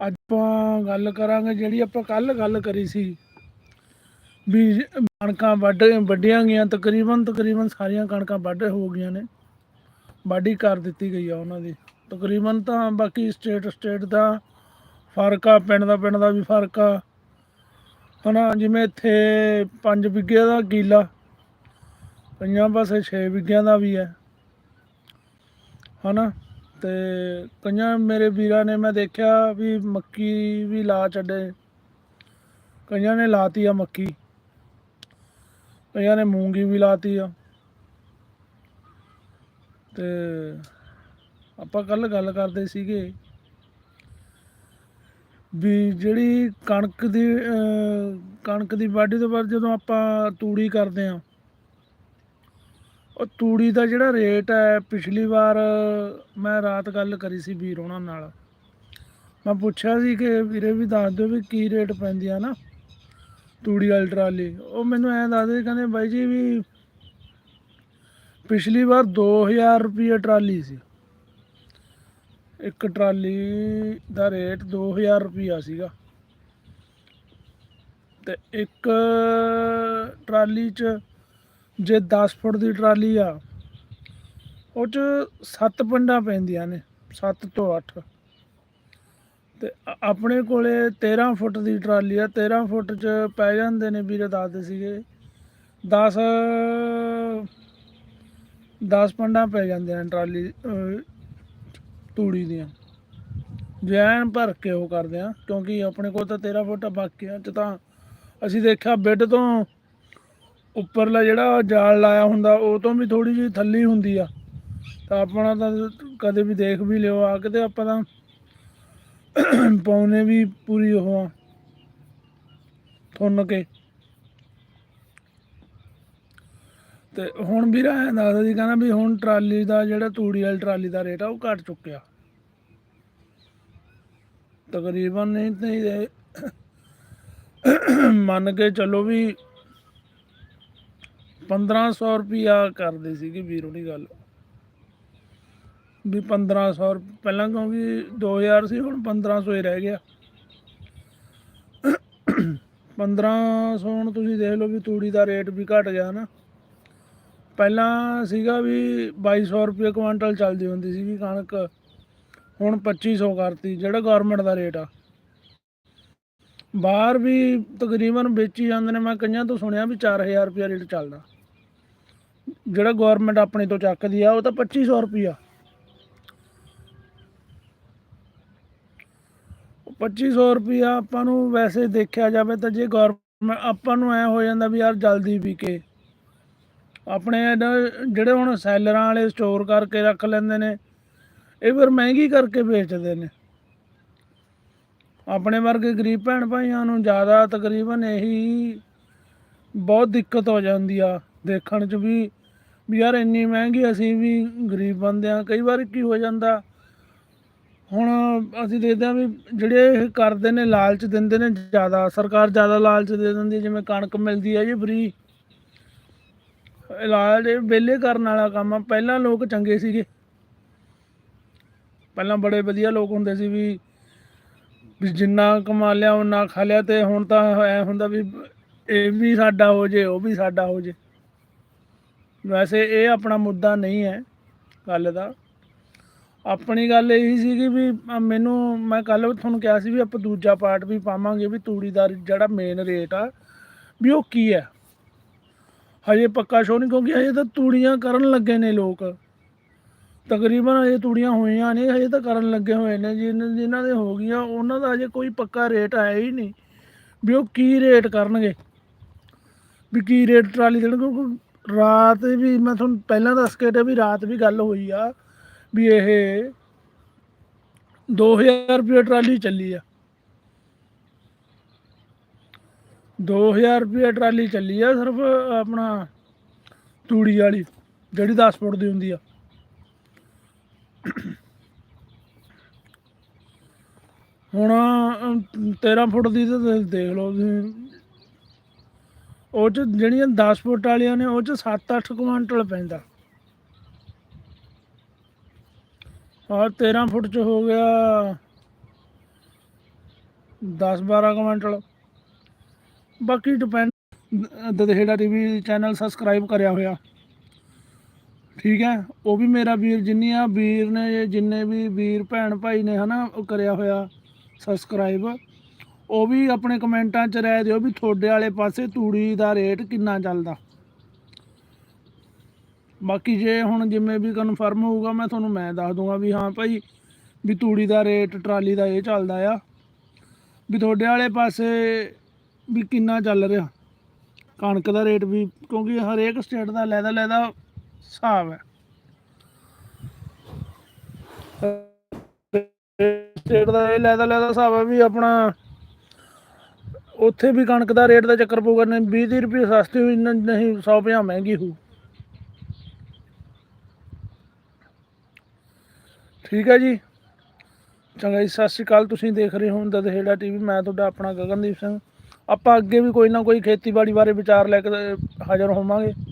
ਅੱਜ ਆਪਾਂ ਗੱਲ ਕਰਾਂਗੇ ਜਿਹੜੀ ਆਪਾਂ ਕੱਲ ਗੱਲ ਕਰੀ ਸੀ ਵੀ ਕਣਕਾਂ ਵੱਢ ਵੱਢੀਆਂ ਗਈਆਂ, ਤਕਰੀਬਨ ਤਕਰੀਬਨ ਸਾਰੀਆਂ ਕਣਕਾਂ ਵੱਢ ਹੋ ਗਈਆਂ ਨੇ। ਵਾਢੀ ਕਰ ਦਿੱਤੀ ਗਈ ਆ ਉਹਨਾਂ ਦੀ। ਤਕਰੀਬਨ ਤਾਂ ਬਾਕੀ ਸਟੇਟ ਸਟੇਟ ਦਾ ਫ਼ਰਕ ਆ, ਪਿੰਡ ਦਾ ਪਿੰਡ ਦਾ ਵੀ ਫ਼ਰਕ ਆ। ਹਨਾ, ਜਿਵੇਂ ਇੱਥੇ 5 ਵਿਗੇ ਦਾ ਕੀਲਾ ਕਈਆਂ ਪਾਸੇ 6 ਵਿਗਿਆਂ ਦਾ ਵੀ ਹੈ। ਹਨਾ ਤੇ ਕਈਆਂ ਮੇਰੇ ਵੀਰਾਂ ਨੇ ਮੈਂ ਦੇਖਿਆ ਵੀ ਮੱਕੀ ਵੀ ਲਾ ਛੱਡੇ। ਕਈਆਂ ਨੇ ਲਾਤੀ ਆ ਮੱਕੀ। ਕਈਆਂ ਨੇ ਮੂੰਗੀ ਵੀ ਲਾਤੀ ਆ। ਤੇ ਆਪਾਂ ਕੱਲ ਗੱਲ ਕਰਦੇ ਸੀਗੇ ਵੀ ਜਿਹੜੀ ਕਣਕ ਦੀ ਕਣਕ ਦੀ ਵਾਢੀ ਤੋਂ ਬਾਅਦ ਜਦੋਂ ਆਪਾਂ ਤੂੜੀ ਕਰਦੇ ਆ ਉਹ ਤੂੜੀ ਦਾ ਜਿਹੜਾ ਰੇਟ ਹੈ, ਪਿਛਲੀ ਵਾਰ ਮੈਂ ਰਾਤ ਗੱਲ ਕਰੀ ਸੀ ਵੀਰ ਉਹਨਾਂ ਨਾਲ। ਮੈਂ ਪੁੱਛਿਆ ਸੀ ਕਿ ਵੀਰੇ ਵੀ ਦੱਸ ਦਿਓ ਵੀ ਕੀ ਰੇਟ ਪੈਂਦੀ ਆ ਨਾ ਤੂੜੀ ਵਾਲੀ ਟਰਾਲੀ। ਉਹ ਮੈਨੂੰ ਐਂ ਦੱਸਦੇ ਕਹਿੰਦੇ ਬਾਈ ਜੀ ਵੀ ਪਿਛਲੀ ਵਾਰ 2000 ਰੁਪਏ ਟਰਾਲੀ ਸੀ। ਇੱਕ ਟਰਾਲੀ ਦਾ ਰੇਟ 2000 ਰੁਪਿਆ ਸੀਗਾ। ਤੇ ਇੱਕ ਟਰਾਲੀ 'ਚ ਜੇ 10 ਫੁੱਟ ਦੀ ਟਰਾਲੀ ਆ, ਉਹ 'ਚ 7 ਪੰਡਾਂ ਪੈਂਦੀਆਂ ਨੇ 7 ਤੋਂ 8 ਤੇ ਆਪਣੇ ਕੋਲੇ 13 ਫੁੱਟ ਦੀ ਟਰਾਲੀ ਆ 13 ਫੁੱਟ 'ਚ ਪੈ ਜਾਂਦੇ ਨੇ ਵੀਰੇ ਦੱਸਦੇ ਸੀਗੇ। 10 10 ਪੰਡਾਂ ਪੈ ਜਾਂਦੇ ਨੇ ਟਰਾਲੀ ਤੂੜੀ ਦੀਆਂ। ਜੈਨ ਭਰ ਕੇ ਉਹ ਕਰਦੇ ਆ, ਕਿਉਂਕਿ ਆਪਣੇ ਕੋਲ ਤਾਂ 13 ਫੁੱਟ ਆ ਚ ਤਾਂ ਅਸੀਂ ਦੇਖਿਆ ਬੈੱਡ ਤੋਂ ਉੱਪਰਲਾ ਜਿਹੜਾ ਜਾਲ ਲਾਇਆ ਹੁੰਦਾ, ਉਹ ਤੋਂ ਵੀ ਥੋੜੀ ਜਿਹੀ ਥੱਲੀ ਹੁੰਦੀ ਆ। ਤਾਂ ਆਪਣਾ ਤਾਂ ਕਦੇ ਵੀ ਦੇਖ ਵੀ ਲਿਓ, ਆ ਕੇ ਤੇ ਆਪਾਂ ਤਾਂ ਪਾਉਨੇ ਵੀ ਪੂਰੀ ਉਹ ਆ ਥੁੰਨ ਕੇ। ਤੇ ਹੁਣ ਵੀਰ ਐਂ ਦੱਸਦਾ ਸੀ ਕਹਿੰਦਾ ਵੀ ਹੁਣ ਟਰਾਲੀ ਦਾ ਜਿਹੜਾ ਤੂੜੀ ਵਾਲੀ ਟਰਾਲੀ ਦਾ ਰੇਟ ਆ, ਉਹ ਘਟ ਚੁੱਕਿਆ। ਤਕਰੀਬਨ ਨਹੀਂ ਨਹੀਂ ਮੰਨ ਕੇ ਚੱਲੋ ਵੀ 1500 ਰੁਪਿਆ ਕਰਦੇ ਸੀਗੇ ਵੀਰ ਉਹਦੀ ਗੱਲ। ਵੀ 1500 ਰੁਪ- ਪਹਿਲਾਂ ਕਿਉਂਕਿ 2000 ਸੀ, ਹੁਣ 1500 ਹੀ ਰਹਿ ਗਿਆ। 1500 ਹੁਣ ਤੁਸੀਂ ਦੇਖ ਲਓ ਵੀ ਤੂੜੀ ਦਾ ਰੇਟ ਵੀ ਘਟ ਗਿਆ ਨਾ। ਪਹਿਲਾਂ ਸੀਗਾ ਵੀ 2200 ਰੁਪਏ ਕੁਆਂਟਲ ਚੱਲਦੀ ਹੁੰਦੀ ਸੀਗੀ ਕਣਕ। ਹੁਣ 2500 ਕਰਤੀ, ਜਿਹੜਾ ਗਵਰਨਮੈਂਟ ਦਾ ਰੇਟ ਆ। ਬਾਹਰ ਵੀ ਤਕਰੀਬਨ ਵੇਚੀ ਜਾਂਦੇ ਨੇ, ਮੈਂ ਕਈਆਂ ਤੋਂ ਸੁਣਿਆ ਵੀ 4000 ਰੁਪਏ ਰੇਟ ਚੱਲਦਾ। ਜਿਹੜਾ ਗਵਰਨਮੈਂਟ ਆਪਣੇ ਤੋਂ ਚੱਕਦੀ ਆ, ਉਹ ਤਾਂ 2500 ਰੁਪਿਆ 2500 ਰੁਪਿਆ ਆਪਾਂ ਨੂੰ ਵੈਸੇ ਦੇਖਿਆ ਜਾਵੇ ਤਾਂ ਜੇ ਗਵਰਨਮੈਂਟ ਆਪਾਂ ਨੂੰ ਐ ਹੋ ਜਾਂਦਾ ਵੀ ਯਾਰ ਜਲਦੀ ਵਿਕੇ ਆਪਣੇ ਜਿਹੜੇ ਹੁਣ ਸੈਲਰਾਂ ਵਾਲੇ ਸਟੋਰ ਕਰਕੇ ਰੱਖ ਲੈਂਦੇ ਨੇ, ਇਹ ਫਿਰ ਮਹਿੰਗੀ ਕਰਕੇ ਵੇਚਦੇ ਨੇ। ਆਪਣੇ ਵਰਗੇ ਗਰੀਬ ਭੈਣ ਭਾਈਆਂ ਨੂੰ ਜ਼ਿਆਦਾ ਤਕਰੀਬਨ ਇਹੀ ਬਹੁਤ ਦਿੱਕਤ ਹੋ ਜਾਂਦੀ ਆ। ਦੇਖਣ 'ਚ ਵੀ ਵੀ ਯਾਰ ਇੰਨੀ ਮਹਿੰਗੀ ਅਸੀਂ ਵੀ ਗਰੀਬ ਬੰਦੇ ਆ ਕਈ ਵਾਰ ਕੀ ਹੋ ਜਾਂਦਾ। ਹੁਣ ਅਸੀਂ ਦੇਖਦੇ ਆ ਵੀ ਜਿਹੜੇ ਇਹ ਕਰਦੇ ਨੇ ਲਾਲਚ ਦਿੰਦੇ ਨੇ ਜ਼ਿਆਦਾ ਸਰਕਾਰ ਜ਼ਿਆਦਾ ਲਾਲਚ ਦੇ ਦਿੰਦੀ ਹੈ, ਜਿਵੇਂ ਕਣਕ ਮਿਲਦੀ ਹੈ ਜੀ ਫ੍ਰੀ ਇਲਾਜ ਇਹ ਵਿਹਲੇ ਕਰਨ ਵਾਲਾ ਕੰਮ ਆ ਪਹਿਲਾਂ ਲੋਕ ਚੰਗੇ ਸੀਗੇ। ਪਹਿਲਾਂ ਬੜੇ ਵਧੀਆ ਲੋਕ ਹੁੰਦੇ ਸੀ ਵੀ ਵੀ ਜਿੰਨਾ ਕਮਾ ਲਿਆ ਉਹਨਾਂ ਖਾ ਲਿਆ ਤੇ ਹੁਣ ਤਾਂ ਐ ਹੁੰਦਾ ਵੀ ਇਹ ਵੀ ਸਾਡਾ ਹੋ ਜੇ ਉਹ ਵੀ ਸਾਡਾ ਹੋ ਜੇ। ਵੈਸੇ ਇਹ ਆਪਣਾ ਮੁੱਦਾ ਨਹੀਂ ਹੈ ਗੱਲ ਦਾ। ਆਪਣੀ ਗੱਲ ਇਹੀ ਸੀਗੀ ਵੀ ਮੈਨੂੰ, ਮੈਂ ਕੱਲ ਤੁਹਾਨੂੰ ਕਿਹਾ ਸੀ ਵੀ ਆਪਾਂ ਦੂਜਾ ਪਾਰਟ ਵੀ ਪਾਵਾਂਗੇ ਵੀ ਤੂੜੀ ਦਾ ਜਿਹੜਾ ਮੇਨ ਰੇਟ ਆ ਵੀ ਉਹ ਕੀ ਹੈ। ਹਜੇ ਪੱਕਾ ਸ਼ੋ ਨਹੀਂ ਕਿਉਂਕਿ ਹਜੇ ਤਾਂ ਤੂੜੀਆਂ ਕਰਨ ਲੱਗੇ ਨੇ ਲੋਕ। ਤਕਰੀਬਨ ਹਜੇ ਤੂੜੀਆਂ ਹੋਈਆਂ ਨੇ, ਹਜੇ ਤਾਂ ਕਰਨ ਲੱਗੇ ਹੋਏ ਨੇ। ਜਿਨ੍ਹਾਂ ਜਿਨ੍ਹਾਂ ਦੇ ਹੋ ਗਈਆਂ, ਉਹਨਾਂ ਦਾ ਹਜੇ ਕੋਈ ਪੱਕਾ ਰੇਟ ਆਇਆ ਹੀ ਨਹੀਂ ਵੀ ਉਹ ਕੀ ਰੇਟ ਕਰਨਗੇ। ਵੀ ਕੀ ਰੇਟ ਟਰਾਲੀ ਦੇਣਗੇ ਰਾਤ ਵੀ ਮੈਂ ਤੁਹਾਨੂੰ ਪਹਿਲਾਂ ਦੱਸ ਕੇ ਹਟਿਆ ਵੀ ਰਾਤ ਵੀ ਗੱਲ ਹੋਈ ਆ ਵੀ ਇਹ 2000 ਰੁਪਏ ਟਰਾਲੀ ਚੱਲੀ ਆ। 2000 ਰੁਪਏ ਟਰਾਲੀ ਚੱਲੀ ਆ ਸਿਰਫ ਆਪਣਾ ਤੂੜੀ ਵਾਲੀ ਜਿਹੜੀ 10 ਫੁੱਟ ਦੀ ਹੁੰਦੀ ਆ। ਹੁਣ ਅਮ, 13 ਫੁੱਟ ਦੀ ਤਾਂ ਦੇਖ ਲਓ ਤੁਸੀਂ। ਉਹ ਚ ਜਿਹੜੀਆਂ 10 ਫੁੱਟ ਵਾਲੀਆਂ ਨੇ, ਉਹ ਚ 7-8 ਕੁਆਂਟਲ ਪੈਂਦਾ। ਔਰ 13 ਫੁੱਟ ਚ ਹੋ ਗਿਆ 10 12 ਕੁਇੰਟਲ ਬਾਕੀ depend Dadhera TV channel subscribe ਕਰਿਆ ਹੋਇਆ। ਠੀਕ ਹੈ, ਉਹ ਵੀ ਮੇਰਾ ਵੀਰ ਜਿੰਨੀ ਆ ਵੀਰ ਨੇ, ਜਿੰਨੇ ਵੀ ਵੀਰ ਭੈਣ ਭਾਈ ਨੇ ਹਨਾ, ਉਹ ਕਰਿਆ ਹੋਇਆ ਸਬਸਕ੍ਰਾਈਬ ਉਹ ਵੀ ਆਪਣੇ ਕਮੈਂਟਾਂ 'ਚ ਰਹਿ ਦਿਓ ਵੀ ਤੁਹਾਡੇ ਵਾਲੇ ਪਾਸੇ ਤੂੜੀ ਦਾ ਰੇਟ ਕਿੰਨਾ ਚੱਲਦਾ। ਬਾਕੀ ਜੇ ਹੁਣ ਜਿਵੇਂ ਵੀ ਕਨਫਰਮ ਹੋਊਗਾ, ਮੈਂ ਤੁਹਾਨੂੰ ਮੈਂ ਦੱਸ ਦੂੰਗਾ ਵੀ ਹਾਂ ਭਾਈ, ਵੀ ਤੂੜੀ ਦਾ ਰੇਟ, ਟਰਾਲੀ ਦਾ ਇਹ ਚੱਲਦਾ ਆ। ਵੀ ਤੁਹਾਡੇ ਵਾਲੇ ਪਾਸੇ ਵੀ ਕਿੰਨਾ ਚੱਲ ਰਿਹਾ। ਕਣਕ ਦਾ ਰੇਟ ਵੀ, ਕਿਉਂਕਿ ਹਰੇਕ ਸਟੇਟ ਦਾ ਲੈਦਾ ਲੈਦਾ ਹਿਸਾਬ ਹੈ। ਸਟੇਟ ਦਾ ਇਹ ਲੈਦਾ ਲੈਦਾ ਹਿਸਾਬ ਹੈ ਵੀ ਆਪਣਾ ਉੱਥੇ ਵੀ ਕਣਕ ਦਾ ਰੇਟ ਦਾ ਚੱਕਰ ਪਊਗਾ, ਨਹੀਂ 20 ਰੁਪਏ ਸਸਤੀ ਹੋਈ ਨ- ਨਹੀਂ 150 ਮਹਿੰਗੀ ਹੋਊ। ਠੀਕ ਹੈ ਜੀ। ਚੰਗਾ ਜੀ, ਸਤਿ ਸ਼੍ਰੀ ਅਕਾਲ। ਤੁਸੀਂ ਦੇਖ ਰਹੇ ਹੋ ਦਦਹੇੜਾ ਟੀਵੀ। ਮੈਂ ਤੁਹਾਡਾ ਆਪਣਾ ਗਗਨਦੀਪ ਸਿੰਘ। ਆਪਾਂ ਅੱਗੇ ਵੀ ਕੋਈ ਨਾ ਕੋਈ ਖੇਤੀਬਾੜੀ ਬਾਰੇ ਵਿਚਾਰ ਲੈ ਕੇ ਹਾਜ਼ਰ ਹੋਵਾਂਗੇ।